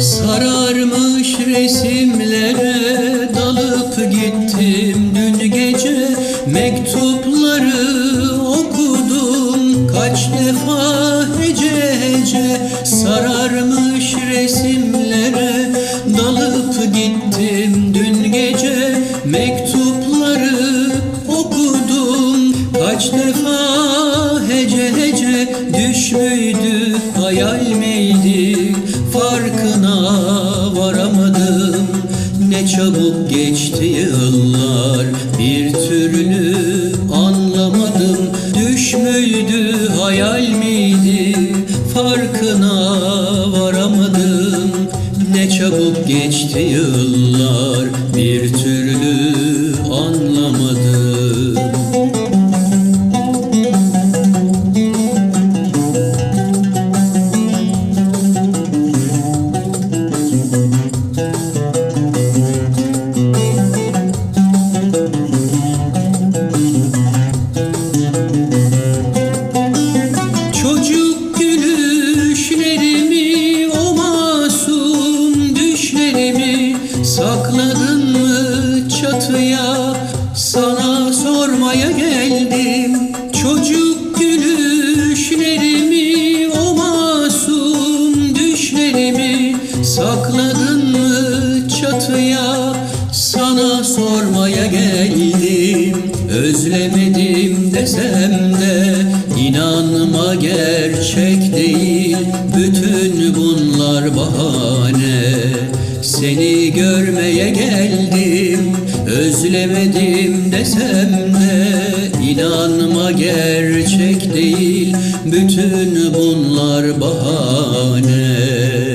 Sararmış resimlere dalıp gittim. Dün gece Mektupları okudum. Kaç defa hece hece Sararmış resimlere dalıp gittim. Dün gece Mektupları okudum. Kaç defa düş müydü hayal miydi? Farkına varamadım. Ne çabuk geçti yıllar bir türlü anlamadım. Düş müydü hayal miydi? Farkına varamadım. Ne çabuk geçti yıllar bir türlü anlamadım Çocuk gülüşlerimi o masum düşlerimi Sakladın mı çatıya? Sana sormaya geldim. Çocuk gülüşlerimi o masum düşlerimi Sakladın mı çatıya? Sana sormaya geldim. Özlemedim desem de inanma gerçek değil Bütün bunlar bahane. Seni görmeye geldim Özlemedim desem de inanma gerçek değil Bütün bunlar bahane